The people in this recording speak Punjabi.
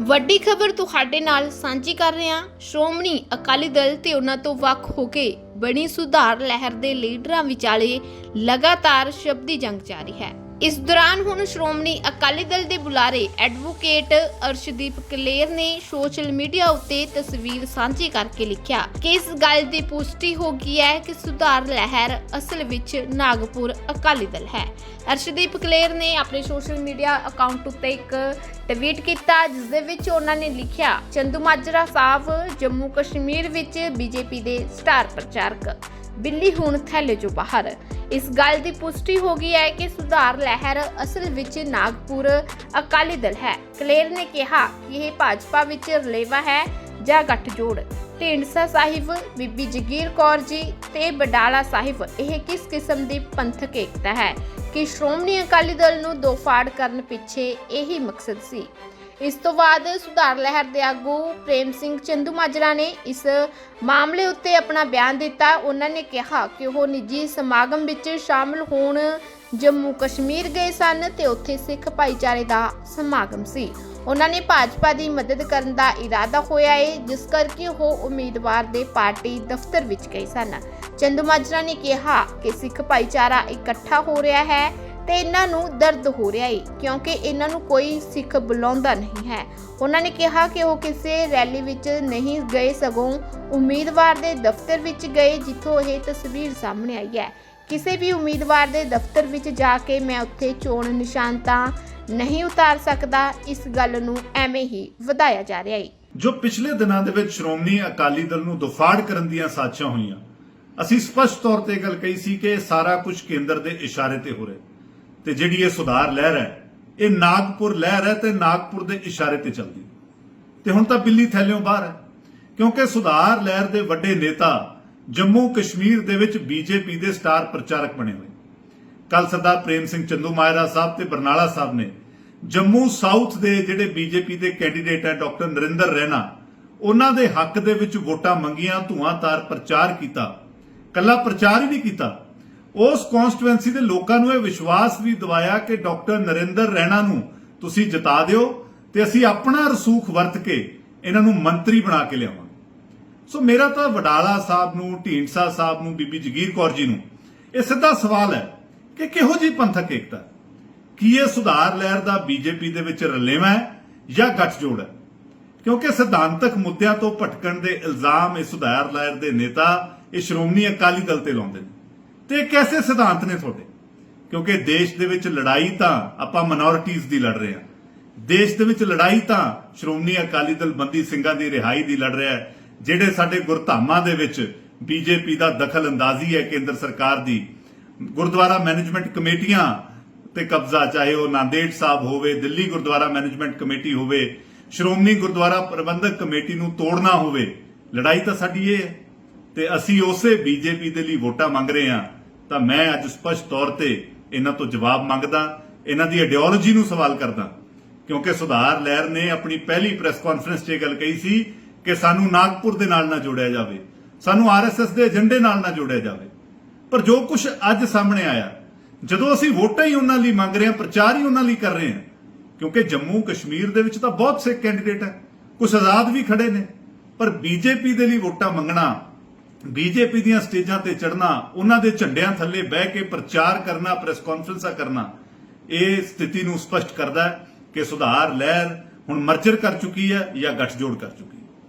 ਵੱਡੀ ਖਬਰ ਤੁਹਾਡੇ ਨਾਲ ਸਾਂਝੀ ਕਰ ਰਹੇ ਹਾਂ। ਸ਼੍ਰੋਮਣੀ ਅਕਾਲੀ ਦਲ ਤੇ ਉਹਨਾਂ ਤੋਂ ਵੱਖ ਹੋ ਕੇ ਬਣੀ ਸੁਧਾਰ ਲਹਿਰ ਦੇ ਲੀਡਰਾਂ ਵਿਚਾਲੇ ਲਗਾਤਾਰ ਸ਼ਬਦੀ ਜੰਗ ਜਾਰੀ ਹੈ। ਇਸ ਦੌਰਾਨ ਹੁਣ ਸ਼੍ਰੋਮਣੀ ਅਕਾਲੀ ਦਲ ਦੇ ਬੁਲਾਰੇ ਐਡਵੋਕੇਟ ਅਰਸ਼ਦੀਪ ਕਲੇਰ ਨੇ ਸੋਸ਼ਲ ਮੀਡੀਆ ਉੱਤੇ ਤਸਵੀਰ ਸਾਂਝੀ ਕਰਕੇ ਲਿਖਿਆ ਕਿ ਇਸ ਗੱਲ ਦੀ ਪੁਸ਼ਟੀ ਹੋ ਗਈ ਹੈ ਕਿ ਸੁਧਾਰ ਲਹਿਰ ਅਸਲ ਵਿੱਚ ਨਾਗਪੁਰ ਅਕਾਲੀ ਦਲ ਹੈ। ਅਰਸ਼ਦੀਪ ਕਲੇਰ ਨੇ ਆਪਣੇ ਸੋਸ਼ਲ ਮੀਡੀਆ ਅਕਾਊਂਟ ਉੱਤੇ ਇੱਕ ਟਵੀਟ ਕੀਤਾ, ਜਿਸ ਦੇ ਵਿੱਚ ਉਹਨਾਂ ਨੇ ਲਿਖਿਆ ਚੰਦੂਮਾਜਰਾ ਸਾਹਿਬ, ਜੰਮੂ ਕਸ਼ਮੀਰ ਵਿੱਚ ਬੀਜੇਪੀ ਦੇ ਸਟਾਰ ਪ੍ਰਚਾਰਕ, ਬਿੱਲੀ ਹੁਣ ਥੈਲੇ ਚੋਂ ਬਾਹਰ। ਇਸ ਗੱਲ ਦੀ ਪੁਸ਼ਟੀ ਹੋ ਗਈ ਹੈ ਕਿ ਸੁਧਾਰ ਲਹਿਰ ਅਸਲ ਵਿੱਚ ਨਾਗਪੁਰ ਅਕਾਲੀ ਦਲ ਹੈ। ਕਲੇਰ ਨੇ ਕਿਹਾ ਕਿ ਇਹ ਭਾਜਪਾ ਵਿੱਚ ਰਲੇਵਾ ਹੈ ਜਾਂ ਗੱਠਜੋੜ? ਢੀਂਡਸਾ ਸਾਹਿਬ, ਬੀਬੀ ਜਗੀਰ ਕੌਰ ਜੀ ਤੇ ਬਡਾਲਾ ਸਾਹਿਬ, ਇਹ ਕਿਸ ਕਿਸਮ ਦੀ ਪੰਥਕ ਏਕਤਾ ਹੈ ਕਿ ਸ਼੍ਰੋਮਣੀ ਅਕਾਲੀ ਦਲ ਨੂੰ ਦੋ ਫਾੜ ਕਰਨ ਪਿੱਛੇ ਇਹੀ ਮਕਸਦ ਸੀ? ਇਸ ਤੋਂ ਬਾਅਦ ਸੁਧਾਰ ਲਹਿਰ ਦੇ ਆਗੂ ਪ੍ਰੇਮ ਸਿੰਘ ਚੰਦੂ ਮਾਜਰਾ ਨੇ ਇਸ ਮਾਮਲੇ ਉੱਤੇ ਆਪਣਾ ਬਿਆਨ ਦਿੱਤਾ। ਉਹਨਾਂ ਨੇ ਕਿਹਾ ਕਿ ਉਹ ਨਿੱਜੀ ਸਮਾਗਮ ਵਿੱਚ ਸ਼ਾਮਲ ਹੋਣ ਜੰਮੂ ਕਸ਼ਮੀਰ ਗਏ ਸਨ ਤੇ ਉੱਥੇ ਸਿੱਖ ਭਾਈਚਾਰੇ ਦਾ ਸਮਾਗਮ ਸੀ। ਉਹਨਾਂ ਨੇ ਭਾਜਪਾ ਦੀ ਮਦਦ ਕਰਨ ਦਾ ਇਰਾਦਾ ਹੋਇਆ ਹੈ ਜਿਸ ਕਰਕੇ ਉਹ ਉਮੀਦਵਾਰ ਦੇ ਪਾਰਟੀ ਦਫ਼ਤਰ ਵਿੱਚ ਗਏ ਸਨ। ਚੰਦੂ ਮਾਜਰਾ ਨੇ ਕਿਹਾ ਕਿ ਸਿੱਖ ਭਾਈਚਾਰਾ ਇਕੱਠਾ ਹੋ ਰਿਹਾ ਹੈ। ਤੇ ਇਹਨਾਂ ਨੂੰ ਦਰਦ ਹੋ ਰਿਹਾ ਹੈ ਕਿਉਂਕਿ ਇਹਨਾਂ ਨੂੰ ਕੋਈ ਸਿੱਖ ਬੁਲਾਉਂਦਾ ਨਹੀਂ ਹੈ। ਉਹਨਾਂ ਨੇ ਕਿਹਾ ਕਿ ਉਹ ਕਿਸੇ ਰੈਲੀ ਵਿੱਚ ਨਹੀਂ ਗਏ ਸਗੋਂ ਉਮੀਦਵਾਰ ਦੇ ਦਫ਼ਤਰ ਵਿੱਚ ਗਏ, ਜਿੱਥੋਂ ਇਹ ਤਸਵੀਰ ਸਾਹਮਣੇ ਆਈ ਹੈ। ਕਿਸੇ ਵੀ ਉਮੀਦਵਾਰ ਦੇ ਦਫ਼ਤਰ ਵਿੱਚ ਜਾ ਕੇ ਮੈਂ ਉੱਥੇ ਚੋਣ ਨਿਸ਼ਾਨ ਤਾਂ ਨਹੀਂ ਉਤਾਰ ਸਕਦਾ, ਇਸ ਗੱਲ ਨੂੰ ਐਵੇਂ ਹੀ ਵਧਾਇਆ ਜਾ ਰਿਹਾ ਹੈ ਜੋ ਪਿਛਲੇ ਦਿਨਾਂ ਦੇ ਵਿੱਚ ਸ਼੍ਰੋਮਣੀ ਅਕਾਲੀ ਦਲ ਨੂੰ ਦੁਫਾੜ ਕਰਨ ਦੀਆਂ ਸਾਜ਼ਿਸ਼ਾਂ ਹੋਈਆਂ, ਅਸੀਂ ਸਪਸ਼ਟ ਤੌਰ ਤੇ ਗੱਲ ਕਹੀ ਸੀ ਕਿ ਸਾਰਾ ਕੁਝ ਕੇਂਦਰ ਦੇ ਇਸ਼ਾਰੇ ਤੇ ਹੋ ਰਿਹਾ। ਤੇ ਜਿਹੜੀ ਇਹ ਸੁਧਾਰ ਲਹਿਰ ਹੈ, ਇਹ ਨਾਗਪੁਰ ਲਹਿਰ ਹੈ ਤੇ ਨਾਗਪੁਰ ਦੇ ਇਸ਼ਾਰੇ ਤੇ ਚੱਲਦੀ। ਤੇ ਹੁਣ ਤਾਂ ਬਿੱਲੀ ਥੈਲਿਓਂ ਬਾਹਰ ਹੈ। ਕਿਉਂਕਿ ਸੁਧਾਰ ਲਹਿਰ ਦੇ ਵੱਡੇ ਨੇਤਾ ਜੰਮੂ ਕਸ਼ਮੀਰ ਦੇ ਵਿੱਚ ਬੀਜੇਪੀ ਦੇ ਸਟਾਰ ਪ੍ਰਚਾਰਕ ਬਣੇ ਹੋਏ। ਕੱਲ ਸਰਦਾਰ ਪ੍ਰੇਮ ਸਿੰਘ ਚੰਦੂ ਮਾਇਰਾ ਸਾਹਿਬ ਤੇ ਬਰਨਾਲਾ ਸਾਹਿਬ ਨੇ ਜੰਮੂ ਸਾਊਥ ਦੇ ਜਿਹੜੇ ਬੀਜੇਪੀ ਦੇ ਕੈਂਡੀਡੇਟ ਹੈ, ਡਾਕਟਰ ਨਰਿੰਦਰ ਰੈਨਾ ਉਹਨਾਂ ਦੇ ਹੱਕ ਦੇ ਵਿੱਚ ਵੋਟਾਂ ਮੰਗੀਆਂ ਧੂਆਂਤਾਰ ਪ੍ਰਚਾਰ ਕੀਤਾ। ਕੱਲਾ ਪ੍ਰਚਾਰ ਹੀ ਨਹੀਂ ਕੀਤਾ। ਉਸ ਕਨਸਟੀਟੁਐਂਸੀ ਦੇ ਲੋਕਾਂ ਨੂੰ ਇਹ ਵਿਸ਼ਵਾਸ ਵੀ ਦਿਵਾਇਆ ਕਿ ਡਾਕਟਰ ਨਰਿੰਦਰ ਰੈਣਾ ਨੂੰ ਤੁਸੀਂ ਜਿਤਾ ਦਿਓ ਤੇ ਅਸੀਂ ਆਪਣਾ ਰਸੂਖ ਵਰਤ ਕੇ ਇਹਨਾਂ ਨੂੰ ਮੰਤਰੀ ਬਣਾ ਕੇ ਲਿਆਵਾਂਗੇ। ਸੋ ਮੇਰਾ ਤਾਂ ਵਡਾਲਾ ਸਾਹਿਬ ਨੂੰ, ਢੀਂਡਸਾ ਸਾਹਿਬ ਨੂੰ, ਬੀਬੀ ਜਗੀਰ ਕੌਰ ਜੀ ਨੂੰ ਇਹ ਸਿੱਧਾ ਸਵਾਲ ਹੈ ਕਿ ਕਿਹੋ ਜੀ ਪੰਥਕ ਏਕਤਾ ਕੀ ਇਹ ਸੁਧਾਰ ਲਹਿਰ ਦਾ ਬੀਜੇਪੀ ਦੇ ਵਿੱਚ ਰਲੇਵਾ ਹੈ ਜਾਂ ਗੱਠਜੋੜ ਹੈ? ਕਿਉਂਕਿ ਸਿਧਾਂਤਕ ਮੁੱਦਿਆਂ ਤੋਂ ਭਟਕਣ ਦੇ ਇਲਜ਼ਾਮ ਇਹ ਸੁਧਾਰ ਲਹਿਰ ਦੇ ਨੇਤਾ, ਇਹ ਸ਼੍ਰੋਮਣੀ ਅਕਾਲੀ ਦਲ ਤੇ ਲਾਉਂਦੇ ਨੇ। ਤੇ ਇਹ ਕੈਸੇ ਸਿਧਾਂਤ ਨੇ ਤੁਹਾਡੇ? ਕਿਉਂਕਿ ਦੇਸ਼ ਦੇ ਵਿੱਚ ਲੜਾਈ ਤਾਂ ਆਪਾਂ ਮਿਨੋਰਿਟੀਜ਼ ਦੀ ਲੜ ਰਹੇ ਹਾਂ। ਦੇਸ਼ ਦੇ ਵਿੱਚ ਲੜਾਈ ਤਾਂ ਸ਼੍ਰੋਮਣੀ ਅਕਾਲੀ ਦਲ ਬੰਦੀ ਸਿੰਘਾਂ ਦੀ ਰਿਹਾਈ ਦੀ ਲੜ ਰਿਹਾ ਹੈ, ਜਿਹੜੇ ਸਾਡੇ ਗੁਰਧਾਮਾਂ ਦੇ ਵਿੱਚ ਬੀਜੇਪੀ ਦਾ ਦਖਲ ਅੰਦਾਜ਼ੀ ਹੈ ਕੇਂਦਰ ਸਰਕਾਰ ਦੀ। ਗੁਰਦੁਆਰਾ ਮੈਨੇਜਮੈਂਟ ਕਮੇਟੀਆਂ ਤੇ ਕਬਜ਼ਾ, ਚਾਹੇ ਉਹ ਨਾਂਦੇੜ ਸਾਹਿਬ ਹੋਵੇ, ਦਿੱਲੀ ਗੁਰਦੁਆਰਾ ਮੈਨੇਜਮੈਂਟ ਕਮੇਟੀ ਹੋਵੇ, ਸ਼੍ਰੋਮਣੀ ਗੁਰਦੁਆਰਾ ਪ੍ਰਬੰਧਕ ਕਮੇਟੀ ਨੂੰ ਤੋੜਨਾ ਹੋਵੇ, ਲੜਾਈ ਤਾਂ ਸਾਡੀ ਇਹ ਹੈ। ਤੇ ਅਸੀਂ ਉਸੇ ਬੀਜੇਪੀ ਦੇ ਲਈ ਵੋਟਾਂ ਮੰਗ ਰਹੇ ਹਾਂ ਤਾਂ ਮੈਂ ਅੱਜ ਸਪਸ਼ਟ ਤੌਰ ਤੇ ਇਹਨਾਂ ਤੋਂ ਜਵਾਬ ਮੰਗਦਾ, ਇਹਨਾਂ ਦੀ ਆਈਡੀਓਲੋਜੀ ਨੂੰ ਸਵਾਲ ਕਰਦਾ। ਕਿਉਂਕਿ ਸੁਧਾਰ ਲਹਿਰ ਨੇ ਆਪਣੀ ਪਹਿਲੀ ਪ੍ਰੈਸ ਕਾਨਫਰੰਸ 'ਚ ਇਹ ਗੱਲ ਕਹੀ ਸੀ ਕਿ ਸਾਨੂੰ ਨਾਗਪੁਰ ਦੇ ਨਾਲ ਨਾ ਜੋੜਿਆ ਜਾਵੇ, ਸਾਨੂੰ ਆਰਐਸਐਸ ਦੇ ਏਜੰਡੇ ਨਾਲ ਨਾ ਜੋੜਿਆ ਜਾਵੇ। ਪਰ ਜੋ ਕੁਝ ਅੱਜ ਸਾਹਮਣੇ ਆਇਆ, ਜਦੋਂ ਅਸੀਂ ਵੋਟਾਂ ਹੀ ਉਹਨਾਂ ਲਈ ਮੰਗ ਰਹੇ ਹਾਂ, ਪ੍ਰਚਾਰ ਹੀ ਉਹਨਾਂ ਲਈ ਕਰ ਰਹੇ ਹਾਂ, ਕਿਉਂਕਿ ਜੰਮੂ ਕਸ਼ਮੀਰ ਦੇ ਵਿੱਚ ਤਾਂ ਬਹੁਤ ਸੇ ਕੈਂਡੀਡੇਟ ਹੈ ਕੁਝ ਆਜ਼ਾਦ ਵੀ ਖੜੇ ਨੇ, ਪਰ ਬੀਜੇਪੀ ਦੇ ਲਈ ਵੋਟਾਂ ਮੰਗਣਾ ਬੀਜੇਪੀ ਦੀਆਂ ਸਟੇਜਾਂ ਤੇ ਚੜਨਾ ਉਹਨਾਂ ਦੇ ਝੰਡਿਆਂ ਥੱਲੇ ਬਹਿ ਕੇ ਪ੍ਰਚਾਰ ਕਰਨਾ, ਪ੍ਰੈਸ ਕਾਨਫਰੰਸਾਂ ਕਰਨਾ, ਇਹ ਸਥਿਤੀ ਨੂੰ ਸਪਸ਼ਟ ਕਰਦਾ ਹੈ ਕਿ ਸੁਧਾਰ, ਲਹਿਰ ਹੁਣ ਮਰਜਰ ਕਰ ਚੁੱਕੀ ਹੈ ਜਾਂ ਗੱਠਜੋੜ ਕਰ ਚੁੱਕੀ ਹੈ।